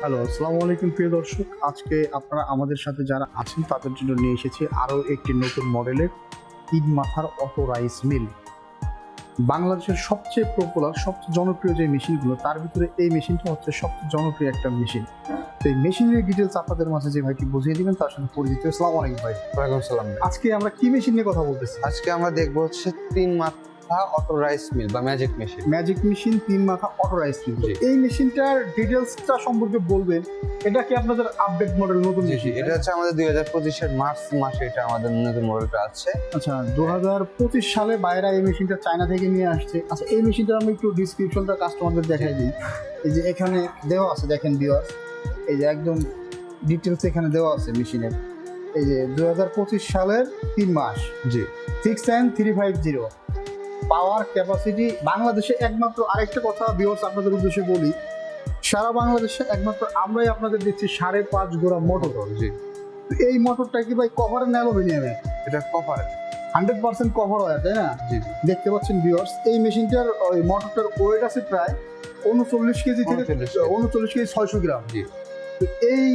Hello আসসালামু আলাইকুম প্রিয় দর্শক। আজকে আপনারা আমাদের সাথে যারা আছেন তাদের জন্য নিয়ে এসেছি আরও একটি নতুন মডেলের তিন মাথার অটো রাইস মিল। বাংলাদেশের সবচেয়ে পপুলার সবচেয়ে জনপ্রিয় যে মেশিনগুলো তার ভিতরে এই মেশিনটা হচ্ছে সবচেয়ে জনপ্রিয় একটা মেশিন। তো এই মেশিনের ডিটেলস আপনাদের মাঝে যে ভাইটি বুঝিয়ে দিবেন তার সাথে পরিচিত। আসসালামু আলাইকুম ভাই। ওয়ালাইকুম সালাম আজকে আমরা কি মেশিন নিয়ে কথা বলতেছি? আজকে আমরা দেখব হচ্ছে তিন মাথা অটো রাইস মিল বা ম্যাজিক মেশিন ম্যাজিক মেশিন তিন মাথা অটো রাইস মিল। এই মেশিনটার ডিটেলসটা সম্পর্কে বলবেন এটা কি আপনাদের আপডেট মডেল নতুন মেশিন এটা হচ্ছে আমাদের দুই হাজার পঁচিশের মার্চ মাসে এটা আমাদের নতুন মডেলটা আছে। আচ্ছা দু হাজার পঁচিশ সালে বাইরা এই মেশিনটা চায়না থেকে নিয়ে আসছে। আচ্ছা এই মেশিনটা আমি একটু ডিসক্রিপশনটা কাস্টমারদের দেখাই দিই। এই যে এখানে দেওয়া আছে দেখেন ভিউয়ার্স এই যে একদম ডিটেলস এখানে দেওয়া আছে মেশিনের এই যে দু হাজার পঁচিশ সালের তিন মাস। জি। Six nine three five zero power capacity বাংলাদেশে একমাত্র আরেকটা কথা ভিউয়ার্স আপনাদের উদ্দেশ্যে বলি সারা বাংলাদেশে একমাত্র আমরাই আপনাদের দিচ্ছি সাড়ে পাঁচ গোড়া মোটর জি। এই মোটরটা কি ভাই কভারের না অ্যালুমিনিয়ামে এটা কপার হান্ড্রেড পার্সেন্ট কভার হয় তাই না? জি। দেখতে পাচ্ছেন ভিউয়ার্স এই মেশিনটার ওই মোটরটার ওয়েট আছে প্রায় উনচল্লিশ কেজি থেকে 39 উনচল্লিশ কেজি ছয়শো গ্রাম। জি। তো এই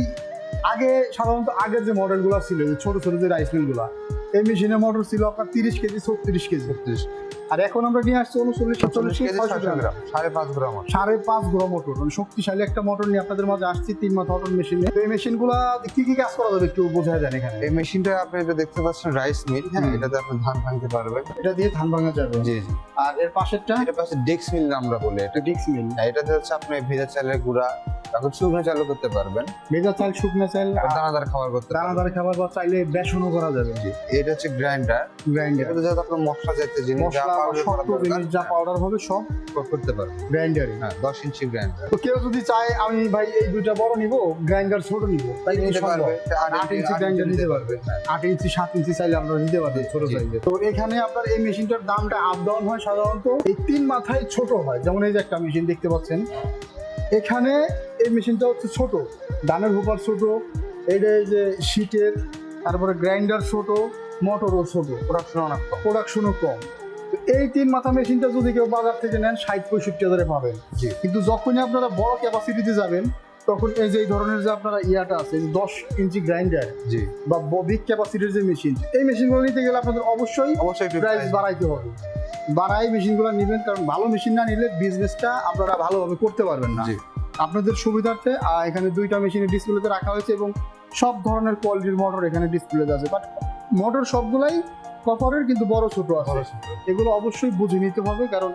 আগে সাধারণত আগের যে মডেলগুলো ছিল ছোট ছোট যে রাইস মিলগুলো এই মেশিনের মোটর ছিল আপনার তিরিশ কেজি ছত্রিশ কেজি। ছত্রিশ। আর এখন আমরা নিয়ে আসছি উনচল্লিশ চল্লিশ গ্রাম। সাড়ে পাঁচ গ্রাম সাড়ে পাঁচ গ্রাম মোটর মানে শক্তিশালী একটা মোটর নিয়ে আপনাদের মাঝে আসছি তিন মোটর মেশিনে এই মেশিনগুলো কি কি কাজ করা যাবে একটু বোঝা যায় এখানে? এই মেশিনটা আপনি এটা দেখতে পাচ্ছেন রাইস মিল হ্যাঁ এটাতে আপনি ধান ভাঙতে পারবেন। এটা দিয়ে ধান ভাঙা যাবে। জি জি। আর এর পাশেরটা? এটা পাশে ডেক্স মিল আমরা বলি এটা ডিক্স মিল হ্যাঁ, এটাতে হচ্ছে আপনি ভেজা চালের গুঁড়া তারপর শুকনো চালও করতে পারবেন। ভেজা চাল শুকনো চাল দানাদার খাবার করতে দানাদার খাবার বা চাইলে বেসনও করা যাবে। জি এটা হচ্ছে গ্রাইন্ডার গ্রাইন্ডার এটাতে যাতে আপনার মশলা জাতীয় জিনিস শক্ত জিনিস যা পাউডার হবে সব করতে পারবেন গ্রাইন্ডারে হ্যাঁ দশ ইঞ্চি গ্রাইন্ডার তো কেউ যদি চায় আমি ভাই এই দুইটা বড় নিব গ্রাইন্ডার ছোট নিব তাই নিতে পারবে। পারবে। আট ইঞ্চি গ্রাইন্ডার নিতে পারবে। আট ইঞ্চি সাত ইঞ্চি চাইলে আমরা নিতে পারব। ছোট। সাইজে তো এখানে আপনার এই মেশিনটার দামটা আপ ডাউন হয় সাধারণত এই তিন মাথায় ছোট হয়। যেমন এই যে একটা মেশিন দেখতে পাচ্ছেন। এখানে এই মেশিনটা হচ্ছে ছোট। ধানের হোপার ছোট। এইটা এই যে শীতের তারপরে গ্রাইন্ডার ছোট। মোটরও ছোট। প্রোডাকশন অনেক প্রোডাকশনও কম। এই তিন মাথা মেশিনটা যদি কেউ বাজার থেকে নেন ষাট পঁয়ষট্টি হাজারে পাবেন। কিন্তু যখনই আপনারা বড় ক্যাপাসিটিতে যাবেন তখন এই যে এই ধরনের যে আপনারা ইয়াটা আছে যে দশ ইঞ্চি গ্রাইন্ডার জি। বা বিগ ক্যাপাসিটির যে মেশিন এই মেশিনগুলো নিতে গেলে আপনাদের অবশ্যই অবশ্যই প্রাইস বাড়াইতে হবে। বাড়াই মেশিনগুলো নেবেন কারণ ভালো মেশিন না নিলে বিজনেসটা আপনারা ভালোভাবে করতে পারবেন না। আপনাদের সুবিধার্থে এখানে দুইটা মেশিনের ডিসপ্লেতে রাখা হয়েছে এবং সব ধরনের কোয়ালিটির মোটর এখানে ডিসপ্লেতে আছে। বাট মোটর সবগুলাই কপারের কিন্তু বড় ছোট আছে। এগুলো অবশ্যই বুঝে নিতে হবে কারণ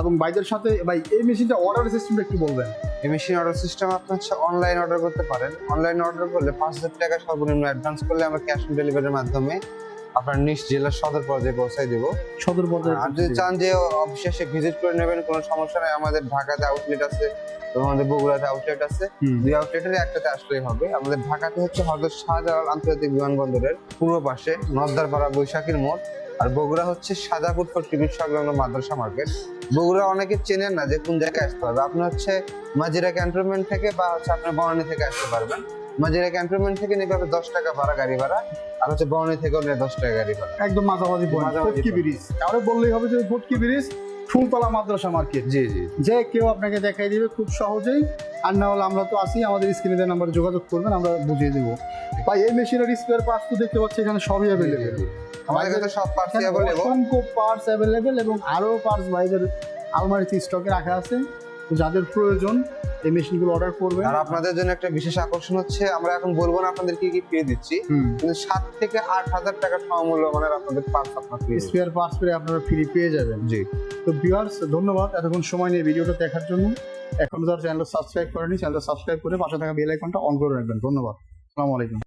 এবং বাইদের সাথে ভাই এই মেশিনটা অর্ডার সিস্টেমটা কি বলবেন? এই মেশিন অর্ডার সিস্টেম আপনি হচ্ছে অনলাইন অর্ডার করতে পারেন। অনলাইন অর্ডার করলে পাঁচ হাজার টাকা সর্বনিম্ন অ্যাডভান্স করলে আমরা ক্যাশ অন ডেলিভারির মাধ্যমে আপনার নিজ জেলার সদর পর্যায়ে পৌঁছায় দেবো। সদর পর্যায়ে আর যদি চান যে অফিসে এসে ভিজিট করে নেবেন কোনো সমস্যা নাই। আমাদের ঢাকাতে আউটলেট আছে আমাদের বগুড়াতে আউটলেট আছে। দুই আউটলেটের একটাতে আসলেই হবে। আমাদের ঢাকাতে হচ্ছে হজরত শাহজালাল আন্তর্জাতিক বিমানবন্দরের পূর্ব পাশে নদ্দারপাড়া বৈশাখীর মোড়। আর বগুড়া হচ্ছে সাজাপুর টিভির সংলগ্ন মাদ্রাসা মার্কেট। বগুড়া অনেকে চেনেন না যে কোন জায়গায় আসতে হবে আপনি হচ্ছে মাজিরা ক্যান্টনমেন্ট থেকে বা হচ্ছে আপনার বনানী থেকে আসতে পারবেন। মাজিরা ক্যান্টনমেন্ট থেকে নেবে হবে দশ টাকা ভাড়া গাড়ি ভাড়া আর হচ্ছে বনানী থেকেও নেবে দশ টাকা গাড়ি ভাড়া। একদম মাঝামাঝি ফটকি। ব্রিজ। তাহলে বললেই হবে যে ফটকি ব্রিজ ফুলতলা মাদ্রাসা মার্কেট। জি জি। যে কেউ আপনাকে দেখাই দিবে খুব সহজেই আর না হলে আমরা তো আছি আমাদের স্ক্রিনে দেওয়া নাম্বারে যোগাযোগ করবেন আমরা বুঝিয়ে দেবো। ভাই এই মেশিনের স্পেয়ার পার্টস তো দেখতে পাচ্ছি এখানে সবই অ্যাভেলেবেল আমাদের কাছে সব পার্টস অ্যাভেলেবল অসংখ্য পার্টস অ্যাভেলেবেল এবং আরও পার্টস ভাইদের আলমারিতে স্টকে রাখা আছে। যাদের প্রয়োজন এই মেশিনগুলো অর্ডার করবেন। আর আপনাদের জন্য একটা বিশেষ আকর্ষণ হচ্ছে আমরা এখন বলব না আপনাদের কি কি ফ্রি দিচ্ছি কিন্তু সাত থেকে আট হাজার টাকার সমমূল্য মানে আপনাদের পার্স আপনার স্পেয়ার পার্টস পেয়ে আপনারা ফ্রি পেয়ে যাবেন। জি। তো ভিউয়ার্স ধন্যবাদ এতক্ষণ সময় নিয়ে ভিডিওটা দেখার জন্য। এখন যারা চ্যানেলটা সাবস্ক্রাইব করেনি চ্যানেলটা সাবস্ক্রাইব করে পাশে থাকা বেল আইকনটা অন করে রাখবেন। ধন্যবাদ। আসসালামু আলাইকুম।